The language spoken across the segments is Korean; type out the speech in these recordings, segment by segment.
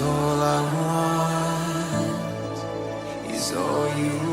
all I want is all you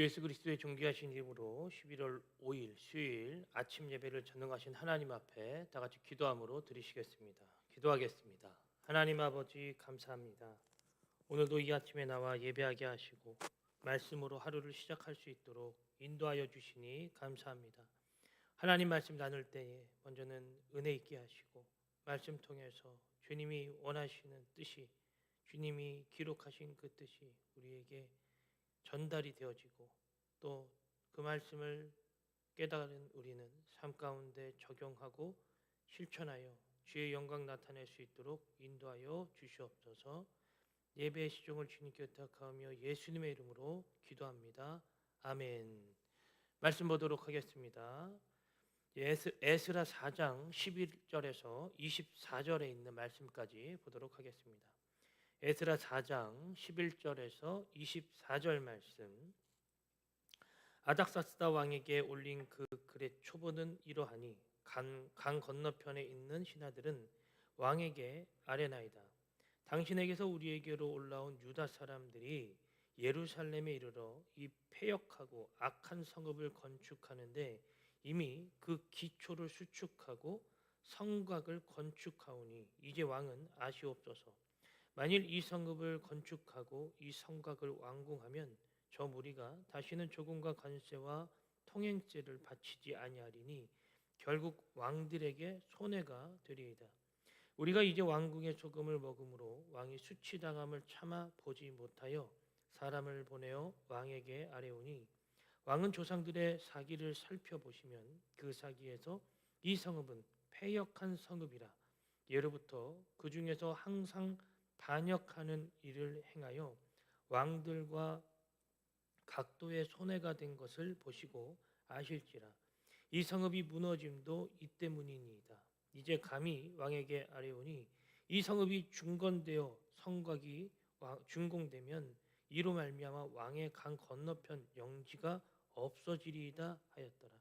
주 예수 그리스도의 존귀하신 이름으로 11월 5일 수요일 아침 예배를 전능하신 하나님 앞에 다 같이 기도함으로 드리시겠습니다. 기도하겠습니다. 하나님 아버지 감사합니다. 오늘도 이 아침에 나와 예배하게 하시고 말씀으로 하루를 시작할 수 있도록 인도하여 주시니 감사합니다. 하나님 말씀 나눌 때에 먼저는 은혜 있게 하시고 말씀 통해서 주님이 원하시는 뜻이 주님이 기록하신 그 뜻이 우리에게 전달이 되어지고 또 그 말씀을 깨달은 우리는 삶 가운데 적용하고 실천하여 주의 영광 나타낼 수 있도록 인도하여 주시옵소서. 예배의 시종을 주님께 부탁하며 예수님의 이름으로 기도합니다. 아멘. 말씀 보도록 하겠습니다. 에스, 에스라 4장 11절에서 24절에 있는 말씀까지 보도록 하겠습니다. 에스라 4장 11절에서 24절 말씀. 아닥사스다 왕에게 올린 그 글의 초보는 이러하니 강, 강 건너편에 있는 신하들은 왕에게 아뢰나이다. 당신에게서 우리에게로 올라온 유다 사람들이 예루살렘에 이르러 이 폐역하고 악한 성읍을 건축하는데 이미 그 기초를 수축하고 성곽을 건축하오니 이제 왕은 아시옵소서. 만일 이 성읍을 건축하고 이 성곽을 완공하면 저 무리가 다시는 조금과 관세와 통행세를 바치지 아니하리니 결국 왕들에게 손해가 되리이다. 우리가 이제 왕궁의 소금을 먹음으로 왕이 수치당함을 참아 보지 못하여 사람을 보내어 왕에게 아뢰오니 왕은 조상들의 사기를 살펴보시면 그 사기에서 이 성읍은 패역한 성읍이라 예로부터 그 중에서 항상 반역하는 일을 행하여 왕들과 각도의 손해가 된 것을 보시고 아실지라 이 성읍이 무너짐도 이 때문이니이다. 이제 감히 왕에게 아뢰오니 이 성읍이 중건되어 성곽이 왕- 준공되면 이로 말미암아 왕의 강 건너편 영지가 없어지리이다 하였더라.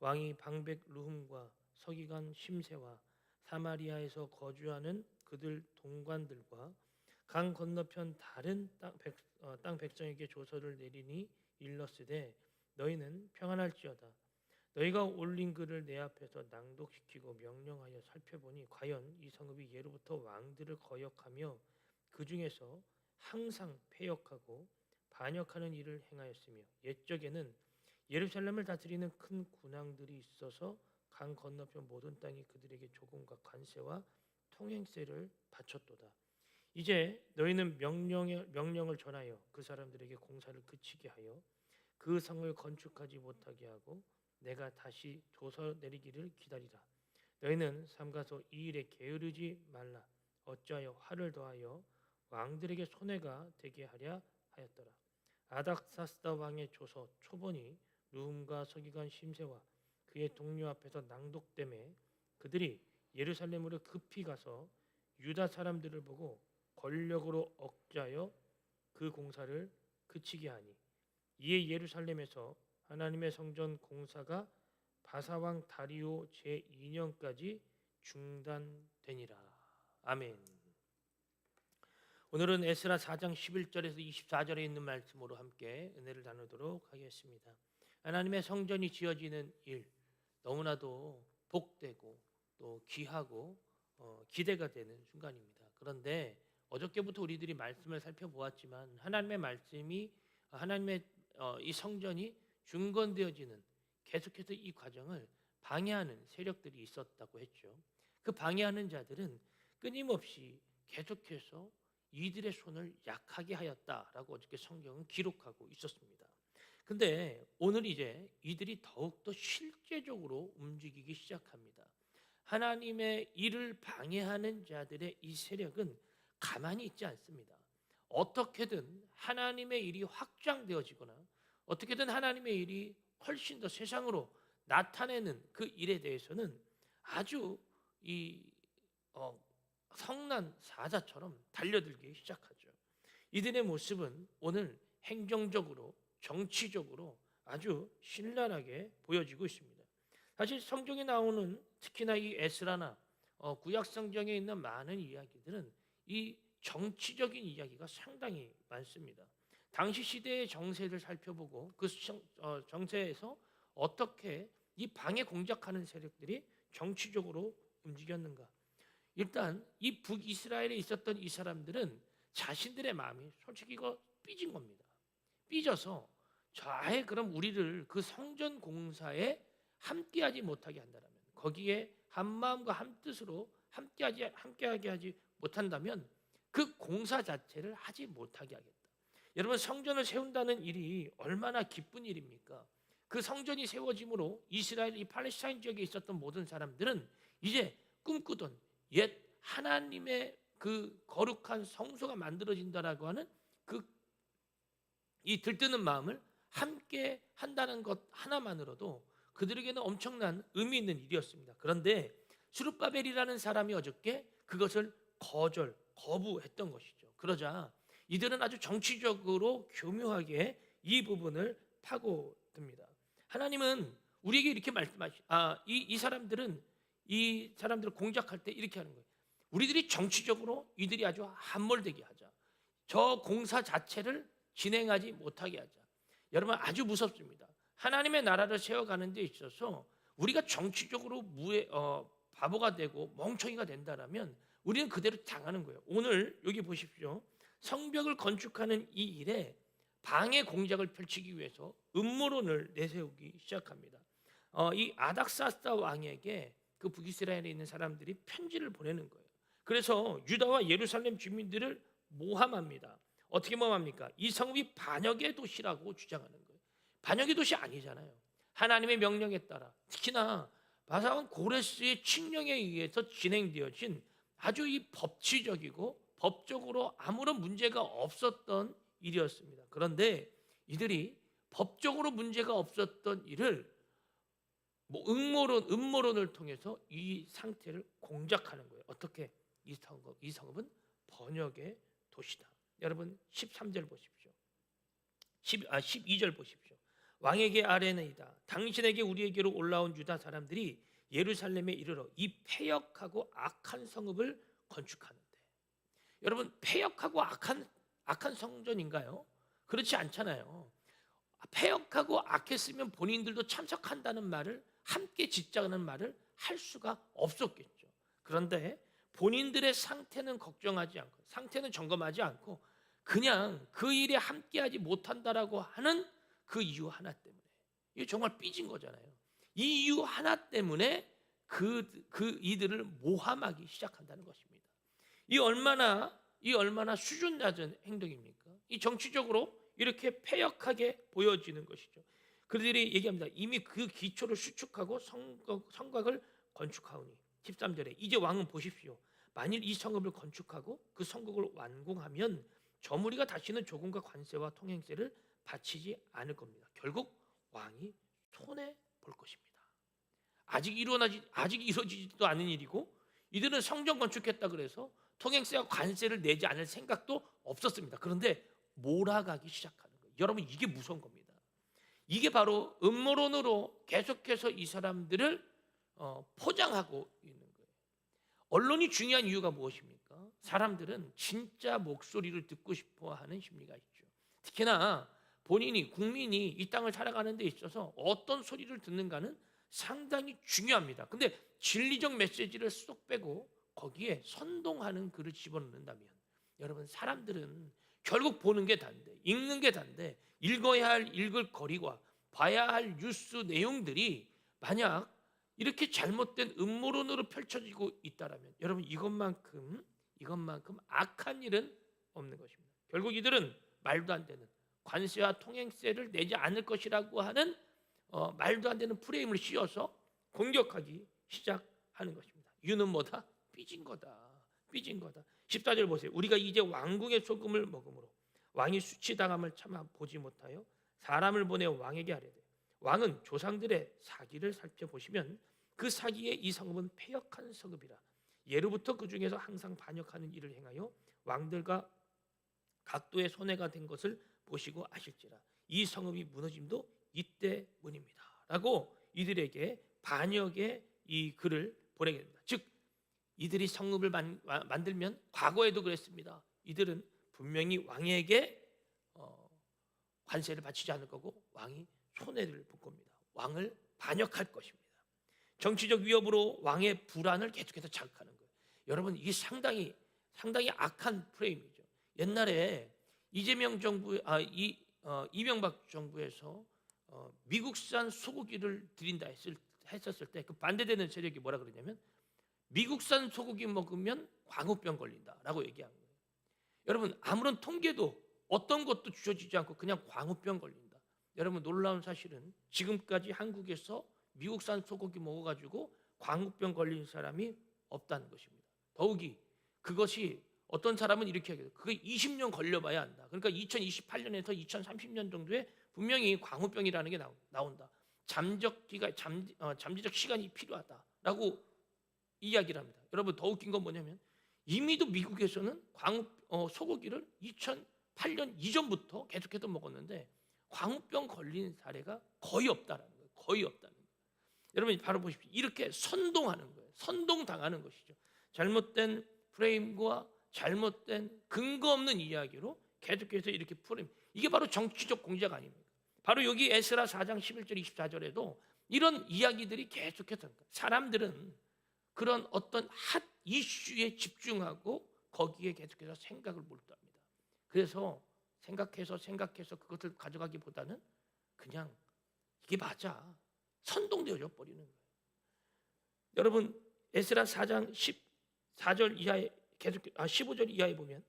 왕이 방백 루흠과 서기관 심세와 사마리아에서 거주하는 그들 동관들과 강 건너편 다른 땅, 백, 어, 땅 백성에게 조서를 내리니 일렀으되 너희는 평안할지어다. 너희가 올린 글을 내 앞에서 낭독시키고 명령하여 살펴보니 과연 이 성읍이 예로부터 왕들을 거역하며 그 중에서 항상 패역하고 반역하는 일을 행하였으며 옛적에는 예루살렘을 다스리는 큰 군왕들이 있어서 강 건너편 모든 땅이 그들에게 조금과 관세와 통행세를 바쳤도다. 이제 너희는 명령을, 명령을 전하여 그 사람들에게 공사를 그치게 하여 그 성을 건축하지 못하게 하고 내가 다시 조서 내리기를 기다리라. 너희는 삼가서 이 일에 게으르지 말라. 어찌하여 화를 더하여 왕들에게 손해가 되게 하랴 하였더라. 아닥사스다 왕의 조서 초본이 루움과 서기관 심세와 그의 동료 앞에서 낭독됨에 그들이 예루살렘으로 급히 가서 유다 사람들을 보고 권력으로 억제하여 그 공사를 그치게 하니 이에 예루살렘에서 하나님의 성전 공사가 바사왕 다리오 제 2년까지 중단되니라. 아멘. 오늘은 에스라 4장 11절에서 24절에 있는 말씀으로 함께 은혜를 나누도록 하겠습니다. 하나님의 성전이 지어지는 일 너무나도 복되고 또 귀하고 어, 기대가 되는 순간입니다. 그런데 어저께부터 우리들이 말씀을 살펴보았지만 하나님의 말씀이 하나님의 어, 이 성전이 중건되어지는 계속해서 이 과정을 방해하는 세력들이 있었다고 했죠. 그 방해하는 자들은 끊임없이 계속해서 이들의 손을 약하게 하였다라고 어저께 성경은 기록하고 있었습니다. 근데 오늘 이제 이들이 더욱더 실제적으로 움직이기 시작합니다. 하나님의 일을 방해하는 자들의 이 세력은 가만히 있지 않습니다. 어떻게든 하나님의 일이 확장되어지거나 어떻게든 하나님의 일이 훨씬 더 세상으로 나타내는 그 일에 대해서는 아주 이 어, 성난 사자처럼 달려들기 시작하죠. 이들의 모습은 오늘 행정적으로 정치적으로 아주 신랄하게 보여지고 있습니다. 사실 성경에 나오는 특히나 이 에스라나 어, 구약 성경에 있는 많은 이야기들은 이 정치적인 이야기가 상당히 많습니다. 당시 시대의 정세를 살펴보고 그 정- 어, 정세에서 어떻게 이 방해 공작하는 세력들이 정치적으로 움직였는가? 일단 이 북이스라엘에 있었던 이 사람들은 자신들의 마음이 솔직히 이거 삐진 겁니다. 삐져서 저 아예 그럼 우리를 그 성전 공사에 함께하지 못하게 한다면 거기에 한 마음과 한 뜻으로 함께하지 함께하게 하지 못한다면 그 공사 자체를 하지 못하게 하겠다. 여러분 성전을 세운다는 일이 얼마나 기쁜 일입니까? 그 성전이 세워짐으로 이스라엘 이 팔레스타인 지역에 있었던 모든 사람들은 이제 꿈꾸던 옛 하나님의 그 거룩한 성소가 만들어진다라고 하는 그 이 들뜨는 마음을 함께 한다는 것 하나만으로도 그들에게는 엄청난 의미 있는 일이었습니다. 그런데 수르바벨이라는 사람이 어저께 그것을 거절, 거부했던 것이죠. 그러자 이들은 아주 정치적으로 교묘하게 이 부분을 파고듭니다. 하나님은 우리에게 이렇게 말씀하시, 아, 이, 이 사람들은 이 사람들을 공작할 때 이렇게 하는 거예요. 우리들이 정치적으로 이들이 아주 함몰되게 하자. 저 공사 자체를 진행하지 못하게 하자. 여러분 아주 무섭습니다. 하나님의 나라를 세워가는 데 있어서 우리가 정치적으로 무해, 어, 바보가 되고 멍청이가 된다라면 우리는 그대로 당하는 거예요. 오늘 여기 보십시오. 성벽을 건축하는 이 일에 방해 공작을 펼치기 위해서 음모론을 내세우기 시작합니다. 어, 이 아닥사스다 왕에게 그 북이스라엘에 있는 사람들이 편지를 보내는 거예요. 그래서 유다와 예루살렘 주민들을 모함합니다. 어떻게 모함합니까? 이 성읍이 반역의 도시라고 주장하는 거예요. 반역의 도시 아니잖아요. 하나님의 명령에 따라 특히나 바사왕 고레스의 칙령에 의해서 진행되어진 아주 이 법치적이고 법적으로 아무런 문제가 없었던 일이었습니다. 그런데 이들이 법적으로 문제가 없었던 일을 뭐 음모론 음모론을 통해서 이 상태를 공작하는 거예요. 어떻게 이 성읍 이 성읍은 번역의 도시다. 여러분 13절 보십시오. 10, 아 12절 보십시오. 왕에게 아뢰나이다. 당신에게 우리에게로 올라온 유다 사람들이 예루살렘에 이르러 이 폐역하고 악한 성읍을 건축하는데 여러분 폐역하고 악한 악한 성전인가요? 그렇지 않잖아요. 폐역하고 악했으면 본인들도 참석한다는 말을 함께 짓자는 말을 할 수가 없었겠죠. 그런데 본인들의 상태는 걱정하지 않고 상태는 점검하지 않고 그냥 그 일에 함께하지 못한다라고 하는 그 이유 하나 때문에 이게 정말 삐진 거잖아요. 이 이유 하나 때문에 그, 그 이들을 모함하기 시작한다는 것입니다. 이 얼마나 이 얼마나 수준 낮은 행동입니까? 이 정치적으로 이렇게 폐역하게 보여지는 것이죠. 그들이 얘기합니다. 이미 그 기초를 수축하고 성곽, 성곽을 건축하오니 13절에 이제 왕은 보십시오. 만일 이 성읍을 건축하고 그 성곽을 완공하면 저 무리가 다시는 조금과 관세와 통행세를 바치지 않을 겁니다. 결국 왕이 손해 볼 것입니다. 아직 일어나지 아직 이루어지지도 않은 일이고 이들은 성전 건축했다 그래서 통행세와 관세를 내지 않을 생각도 없었습니다. 그런데 몰아가기 시작하는 거예요. 여러분 이게 무서운 겁니다. 이게 바로 음모론으로 계속해서 이 사람들을 어, 포장하고 있는 거예요. 언론이 중요한 이유가 무엇입니까? 사람들은 진짜 목소리를 듣고 싶어하는 심리가 있죠. 특히나 본인이 국민이 이 땅을 살아가는 데 있어서 어떤 소리를 듣는가는 상당히 중요합니다. 근데 진리적 메시지를 쏙 빼고 거기에 선동하는 글을 집어넣는다면 여러분 사람들은 결국 보는 게 단데 읽는 게 단데 읽어야 할 읽을 거리와 봐야 할 뉴스 내용들이 만약 이렇게 잘못된 음모론으로 펼쳐지고 있다라면 여러분 이것만큼 이것만큼 악한 일은 없는 것입니다. 결국 이들은 말도 안 되는 관세와 통행세를 내지 않을 것이라고 하는 어, 말도 안 되는 프레임을 씌워서 공격하기 시작하는 것입니다. 이유는 뭐다? 삐진 거다. 삐진 거다. 14절 보세요. 우리가 이제 왕궁의 소금을 먹음으로 왕이 수치당함을 참아 보지 못하여 사람을 보내 왕에게 하려되 왕은 조상들의 사기를 살펴보시면 그 사기에 이 성읍은 폐역한 성읍이라 예로부터 그 중에서 항상 반역하는 일을 행하여 왕들과 각도의 손해가 된 것을 보시고 아실지라 이 성읍이 무너짐도 이때 문입니다 라고 이들에게 반역의 이 글을 보내게 됩니다. 즉 이들이 성읍을 만, 만들면 과거에도 그랬습니다. 이들은 분명히 왕에게 어, 관세를 바치지 않을 거고 왕이 손해를 볼 겁니다. 왕을 반역할 것입니다. 정치적 위협으로 왕의 불안을 계속해서 자극하는 거예요. 여러분 이게 상당히 상당히 악한 프레임이죠. 옛날에 이재명 정부 아 이 어, 이명박 정부에서 어, 미국산 소고기를 드린다 했을, 했었을 때 그 반대되는 세력이 뭐라 그러냐면 미국산 소고기 먹으면 광우병 걸린다라고 얘기한 거예요. 여러분 아무런 통계도 어떤 것도 주어지지 않고 그냥 광우병 걸린다. 여러분 놀라운 사실은 지금까지 한국에서 미국산 소고기 먹어가지고 광우병 걸린 사람이 없다는 것입니다. 더욱이 그것이 어떤 사람은 이렇게 하겠어요. 그게 20년 걸려봐야 한다. 그러니까 2028년에서 2030년 정도에 분명히 광우병이라는 게 나온다. 잠적기가 잠, 어, 잠재적 시간이 필요하다라고 이야기를 합니다. 여러분 더 웃긴 건 뭐냐면 이미도 미국에서는 광우 어, 소고기를 2008년 이전부터 계속해서 먹었는데 광우병 걸린 사례가 거의 없다라는 거예요. 거의 없다는 거예요. 여러분 바로 보십시오. 이렇게 선동하는 거예요. 선동당하는 것이죠. 잘못된 프레임과 잘못된 근거 없는 이야기로 계속해서 이렇게 풀임. 이게 바로 정치적 공작 아닙니까? 바로 여기 에스라 4장 11절 24절에도 이런 이야기들이 계속해서 사람들은 그런 어떤 핫 이슈에 집중하고 거기에 계속해서 생각을 몰두합니다. 그래서 생각해서 생각해서 그것을 가져가기보다는 그냥 이게 맞아 선동되어져 버리는 거예요. 여러분 에스라 4장 14절 이하에 계속 아 15절 이하에 보면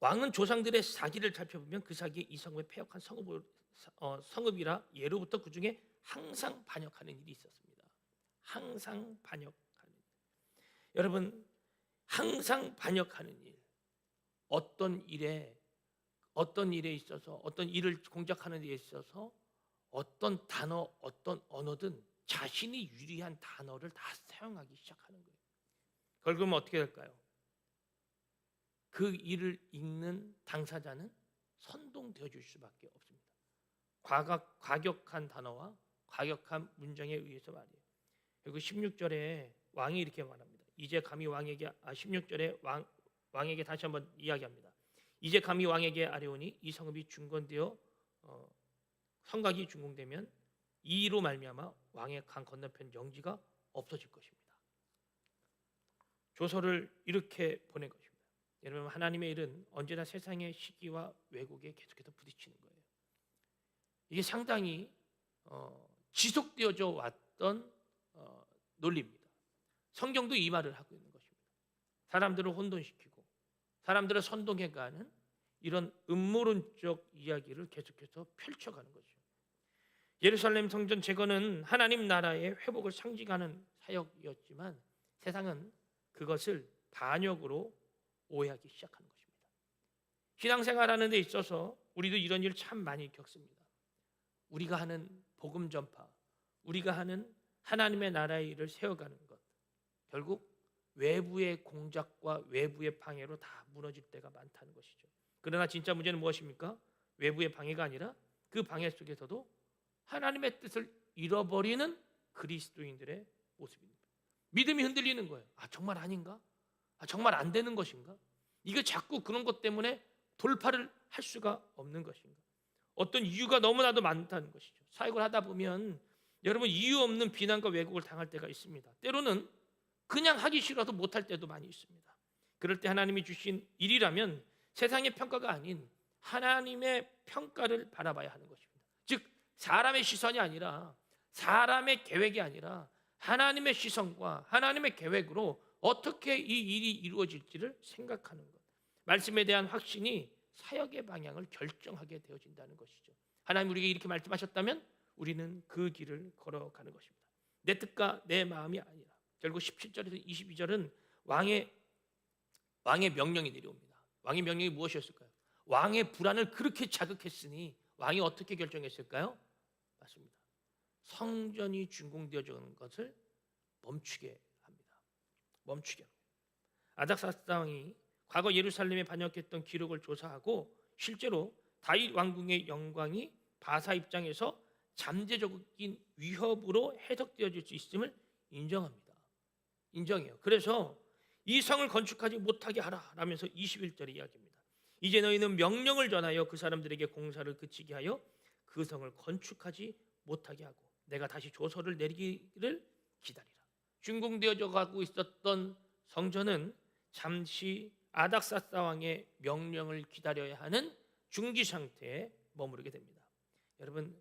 왕은 조상들의 사기를 살펴보면 그 사기에 이 성읍에 폐역한 성읍을, 어, 성읍이라 예로부터 그 중에 항상 반역하는 일이 있었습니다. 항상 반역하는 일. 여러분 항상 반역하는 일 어떤 일에 어떤 일에 있어서 어떤 일을 공작하는 데 있어서 어떤 단어 어떤 언어든 자신이 유리한 단어를 다 사용하기 시작하는 거예요. 결국은 어떻게 될까요? 그 일을 읽는 당사자는 선동되어 줄 수밖에 없습니다. 과각, 과격한 단어와 과격한 문장에 의해서 말이에요. 그리고 16절에 왕이 이렇게 말합니다. 이제 감히 왕에게 아 16절에 왕 왕에게 다시 한번 이야기합니다. 이제 감히 왕에게 아뢰오니 이 성읍이 중건되어 어, 성곽이 준공되면 이로 말미암아 왕의 강 건너편 영지가 없어질 것입니다. 조서를 이렇게 보낸 것입니다. 여러분 하나님의 일은 언제나 세상의 시기와 왜곡에 계속해서 부딪히는 거예요. 이게 상당히 어, 지속되어져 왔던 어, 논리입니다. 성경도 이 말을 하고 있는 것입니다. 사람들을 혼돈시키고 사람들을 선동해가는 이런 음모론적 이야기를 계속해서 펼쳐가는 거죠. 예루살렘 성전 재건은 하나님 나라의 회복을 상징하는 사역이었지만 세상은 그것을 반역으로 오해하기 시작하는 것입니다. 신앙생활하는 데 있어서 우리도 이런 일 참 많이 겪습니다. 우리가 하는 복음 전파, 우리가 하는 하나님의 나라의 일을 세워가는 것, 결국 외부의 공작과 외부의 방해로 다 무너질 때가 많다는 것이죠. 그러나 진짜 문제는 무엇입니까? 외부의 방해가 아니라 그 방해 속에서도 하나님의 뜻을 잃어버리는 그리스도인들의 모습입니다. 믿음이 흔들리는 거예요. 아 정말 아닌가? 아 정말 안 되는 것인가? 이게 자꾸 그런 것 때문에 돌파를 할 수가 없는 것인가? 어떤 이유가 너무나도 많다는 것이죠. 사역을 하다 보면 여러분 이유 없는 비난과 왜곡을 당할 때가 있습니다. 때로는 그냥 하기 싫어도 못할 때도 많이 있습니다. 그럴 때 하나님이 주신 일이라면 세상의 평가가 아닌 하나님의 평가를 바라봐야 하는 것입니다. 즉 사람의 시선이 아니라 사람의 계획이 아니라 하나님의 시선과 하나님의 계획으로 어떻게 이 일이 이루어질지를 생각하는 것. 말씀에 대한 확신이 사역의 방향을 결정하게 되어진다는 것이죠. 하나님 우리에게 이렇게 말씀하셨다면 우리는 그 길을 걸어가는 것입니다. 내 뜻과 내 마음이 아니라 결국 17절에서 22절은 왕의 왕의 명령이 내려옵니다. 왕의 명령이 무엇이었을까요? 왕의 불안을 그렇게 자극했으니 왕이 어떻게 결정했을까요? 성전이 준공되어지는 것을 멈추게 합니다. 멈추게 합니다. 아닥사스 왕이 과거 예루살렘에 반역했던 기록을 조사하고 실제로 다윗 왕궁의 영광이 바사 입장에서 잠재적인 위협으로 해석되어질 수 있음을 인정합니다. 인정해요. 그래서 이 성을 건축하지 못하게 하라 라면서 21절에 이야기합니다. 이제 너희는 명령을 전하여 그 사람들에게 공사를 그치게 하여 그 성을 건축하지 못하게 하고 내가 다시 조서를 내리기를 기다리라. 준공되어져 가고 있었던 성전은 잠시 아닥사스 왕의 명령을 기다려야 하는 중지 상태에 머무르게 됩니다. 여러분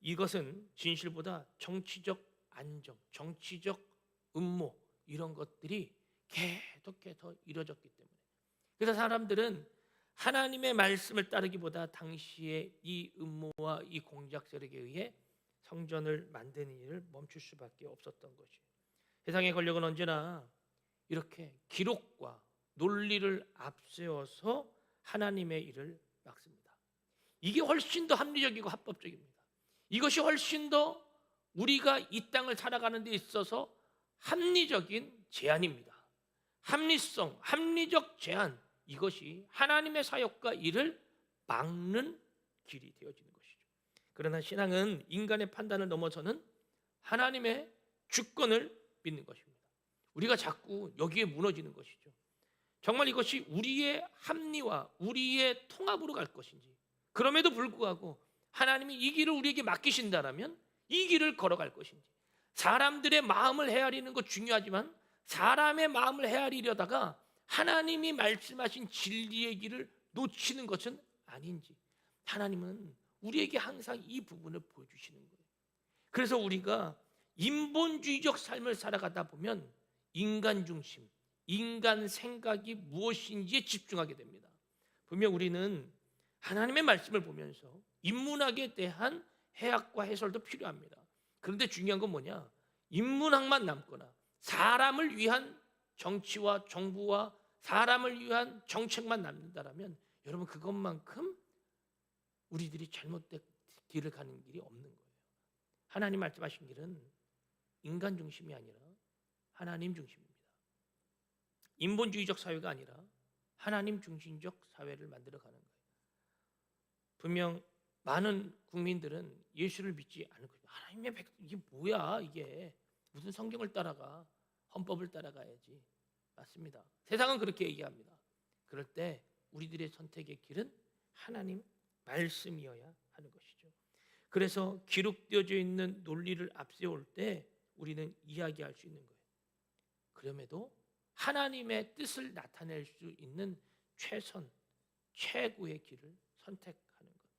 이것은 진실보다 정치적 안정, 정치적 음모 이런 것들이 계속해 서 이루어졌기 때문에 그래서 사람들은 하나님의 말씀을 따르기보다 당시의 이 음모와 이 공작 세력에 의해 성전을 만드는 일을 멈출 수밖에 없었던 것이 세상의 권력은 언제나 이렇게 기록과 논리를 앞세워서 하나님의 일을 막습니다. 이게 훨씬 더 합리적이고 합법적입니다. 이것이 훨씬 더 우리가 이 땅을 살아가는 데 있어서 합리적인 제안입니다. 합리성, 합리적 제안 이것이 하나님의 사역과 일을 막는 길이 되어지는. 그러나 신앙은 인간의 판단을 넘어서는 하나님의 주권을 믿는 것입니다. 우리가 자꾸 여기에 무너지는 것이죠. 정말 이것이 우리의 합리와 우리의 통합으로 갈 것인지 그럼에도 불구하고 하나님이 이 길을 우리에게 맡기신다라면 이 길을 걸어갈 것인지 사람들의 마음을 헤아리는 것 중요하지만 사람의 마음을 헤아리려다가 하나님이 말씀하신 진리의 길을 놓치는 것은 아닌지 하나님은 우리에게 항상 이 부분을 보여주시는 거예요. 그래서 우리가 인본주의적 삶을 살아가다 보면 인간 중심, 인간 생각이 무엇인지에 집중하게 됩니다. 분명 우리는 하나님의 말씀을 보면서 인문학에 대한 해학과 해설도 필요합니다. 그런데 중요한 건 뭐냐? 인문학만 남거나 사람을 위한 정치와 정부와 사람을 위한 정책만 남는다라면 여러분 그것만큼 우리들이 잘못된 길을 가는 길이 없는 거예요. 하나님 말씀하신 길은 인간 중심이 아니라 하나님 중심입니다. 인본주의적 사회가 아니라 하나님 중심적 사회를 만들어 가는 거예요. 분명 많은 국민들은 예수를 믿지 않을 거예요. 하나님의 백 이게 뭐야 이게 무슨 성경을 따라가 헌법을 따라가야지 맞습니다. 세상은 그렇게 얘기합니다. 그럴 때 우리들의 선택의 길은 하나님 말씀이어야 하는 것이죠. 그래서 기록되어져 있는 논리를 앞세울 때 우리는 이야기할 수 있는 거예요. 그럼에도 하나님의 뜻을 나타낼 수 있는 최선, 최고의 길을 선택하는 것.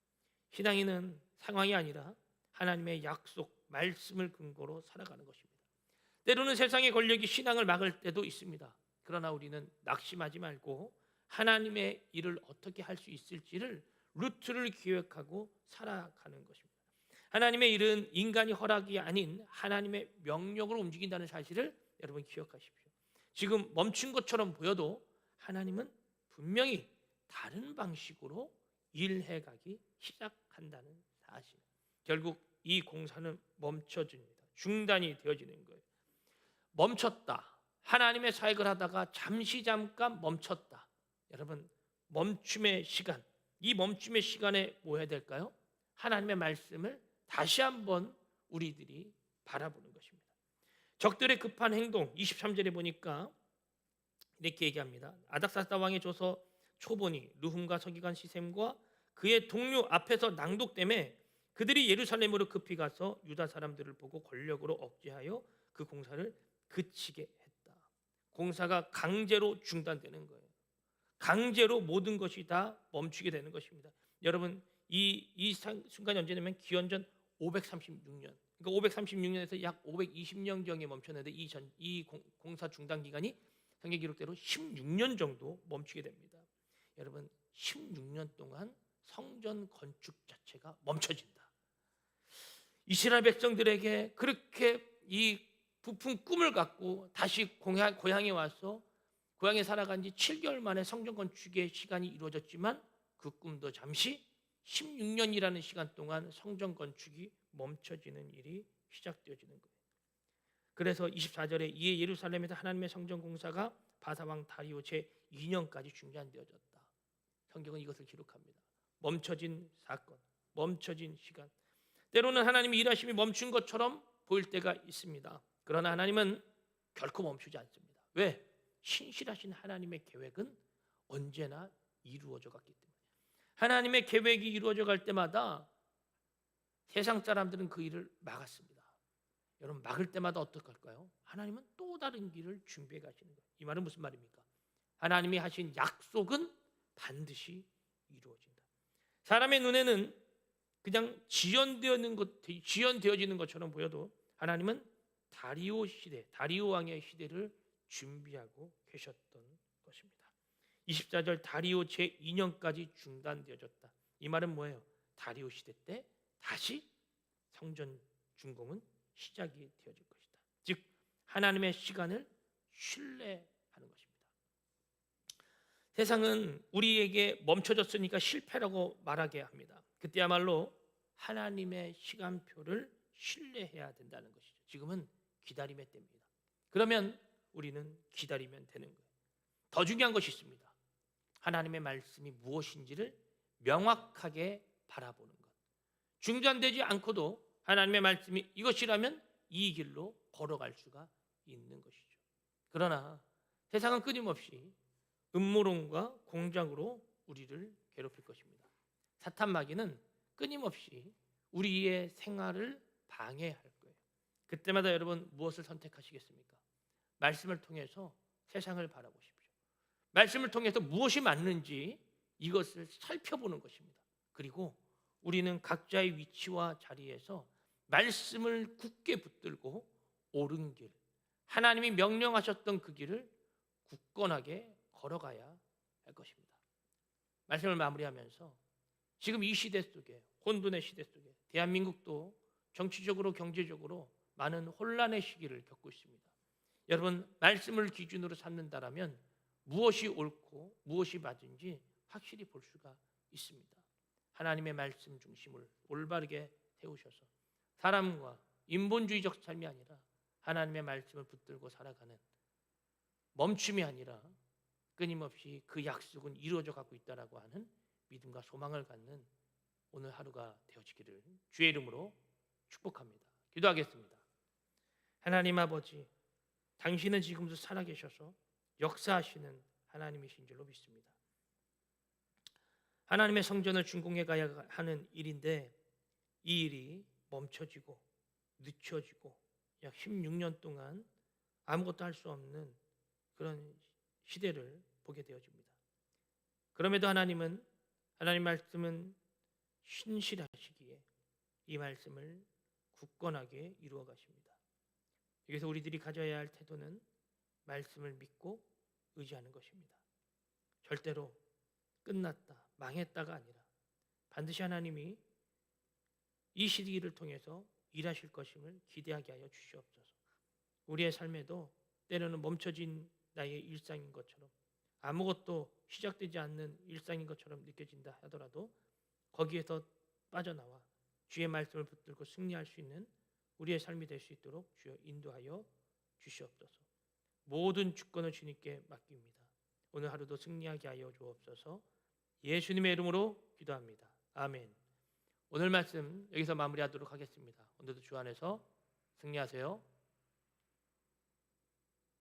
신앙인은 상황이 아니라 하나님의 약속, 말씀을 근거로 살아가는 것입니다. 때로는 세상의 권력이 신앙을 막을 때도 있습니다. 그러나 우리는 낙심하지 말고 하나님의 일을 어떻게 할 수 있을지를 루트를 기획하고 살아가는 것입니다. 하나님의 일은 인간이 허락이 아닌 하나님의 명령으로 움직인다는 사실을 여러분 기억하십시오. 지금 멈춘 것처럼 보여도 하나님은 분명히 다른 방식으로 일해 가기 시작한다는 사실. 결국 이 공사는 멈춰집니다. 중단이 되어지는 거예요. 멈췄다. 하나님의 사역을 하다가 잠시 잠깐 멈췄다. 여러분 멈춤의 시간. 이 멈춤의 시간에 뭐 해야 될까요? 하나님의 말씀을 다시 한번 우리들이 바라보는 것입니다. 적들의 급한 행동 23절에 보니까 이렇게 얘기합니다. 아닥사스다 왕의 조서 초본이 르훔과 서기관 시셈과 그의 동료 앞에서 낭독됨에 그들이 예루살렘으로 급히 가서 유다 사람들을 보고 권력으로 억제하여 그 공사를 그치게 했다. 공사가 강제로 중단되는 거예요. 강제로 모든 것이 다 멈추게 되는 것입니다. 여러분 이, 이 순간이 언제냐면 기원전 536년. 그러니까 536년에서 약 520년 경에 멈췄는데 이, 전, 이 공, 공사 중단 기간이 성경 기록대로 16년 정도 멈추게 됩니다. 여러분 16년 동안 성전 건축 자체가 멈춰진다. 이스라엘 백성들에게 그렇게 이 부푼 꿈을 갖고 다시 고향, 고향에 와서 고향에 살아간 지 7개월 만에 성전 건축의 시간이 이루어졌지만 그 꿈도 잠시 16년이라는 시간 동안 성전 건축이 멈춰지는 일이 시작되어지는 거예요. 그래서 24절에 이에 예루살렘에서 하나님의 성전 공사가 바사왕 다리오 제 2년까지 중단되어졌다. 성경은 이것을 기록합니다. 멈춰진 사건, 멈춰진 시간. 때로는 하나님이 일하심이 멈춘 것처럼 보일 때가 있습니다. 그러나 하나님은 결코 멈추지 않습니다. 왜? 신실하신 하나님의 계획은 언제나 이루어져 갔기 때문에. 하나님의 계획이 이루어져 갈 때마다 세상 사람들은 그 일을 막았습니다. 여러분 막을 때마다 어떡할까요? 하나님은 또 다른 길을 준비해 가시는 거예요. 이 말은 무슨 말입니까? 하나님이 하신 약속은 반드시 이루어진다. 사람의 눈에는 그냥 지연되어지는 것, 지연되어지는 것처럼 보여도 하나님은 다리오 시대, 다리오 왕의 시대를 준비하고 계셨던 것입니다. 24절 다리오 제 2년까지 중단되어졌다. 이 말은 뭐예요? 다리오 시대 때 다시 성전 준공은 시작이 되어질 것이다. 즉 하나님의 시간을 신뢰하는 것입니다. 세상은 우리에게 멈춰졌으니까 실패라고 말하게 합니다. 그때야말로 하나님의 시간표를 신뢰해야 된다는 것이죠. 지금은 기다림의 때입니다. 그러면 우리는 기다리면 되는 거예요. 더 중요한 것이 있습니다. 하나님의 말씀이 무엇인지를 명확하게 바라보는 것. 중단되지 않고도 하나님의 말씀이 이것이라면 이 길로 걸어갈 수가 있는 것이죠. 그러나 세상은 끊임없이 음모론과 공작으로 우리를 괴롭힐 것입니다. 사탄 마귀는 끊임없이 우리의 생활을 방해할 거예요. 그때마다 여러분 무엇을 선택하시겠습니까? 말씀을 통해서 세상을 바라보십시오. 말씀을 통해서 무엇이 맞는지 이것을 살펴보는 것입니다. 그리고 우리는 각자의 위치와 자리에서 말씀을 굳게 붙들고 옳은 길, 하나님이 명령하셨던 그 길을 굳건하게 걸어가야 할 것입니다. 말씀을 마무리하면서 지금 이 시대 속에 혼돈의 시대 속에 대한민국도 정치적으로 경제적으로 많은 혼란의 시기를 겪고 있습니다. 여러분 말씀을 기준으로 삼는다라면 무엇이 옳고 무엇이 맞은지 확실히 볼 수가 있습니다. 하나님의 말씀 중심을 올바르게 세우셔서 사람과 인본주의적 삶이 아니라 하나님의 말씀을 붙들고 살아가는 멈춤이 아니라 끊임없이 그 약속은 이루어져 가고 있다라고 하는 믿음과 소망을 갖는 오늘 하루가 되어지기를 주의 이름으로 축복합니다. 기도하겠습니다. 하나님 아버지, 당신은 지금도 살아계셔서 역사하시는 하나님이신 줄로 믿습니다. 하나님의 성전을 준공해 가야 하는 일인데 이 일이 멈춰지고 늦춰지고 약 16년 동안 아무것도 할 수 없는 그런 시대를 보게 되어집니다. 그럼에도 하나님은 하나님 말씀은 신실하시기에 이 말씀을 굳건하게 이루어 가십니다. 여기서 우리들이 가져야 할 태도는 말씀을 믿고 의지하는 것입니다. 절대로 끝났다, 망했다가 아니라 반드시 하나님이 이 시기를 통해서 일하실 것임을 기대하게 하여 주시옵소서. 우리의 삶에도 때로는 멈춰진 나의 일상인 것처럼 아무것도 시작되지 않는 일상인 것처럼 느껴진다 하더라도 거기에서 빠져나와 주의 말씀을 붙들고 승리할 수 있는 우리의 삶이 될 수 있도록 주여 인도하여 주시옵소서. 모든 주권을 주님께 맡깁니다. 오늘 하루도 승리하게 하여 주옵소서. 예수님의 이름으로 기도합니다. 아멘. 오늘 말씀 여기서 마무리하도록 하겠습니다. 오늘도 주 안에서 승리하세요.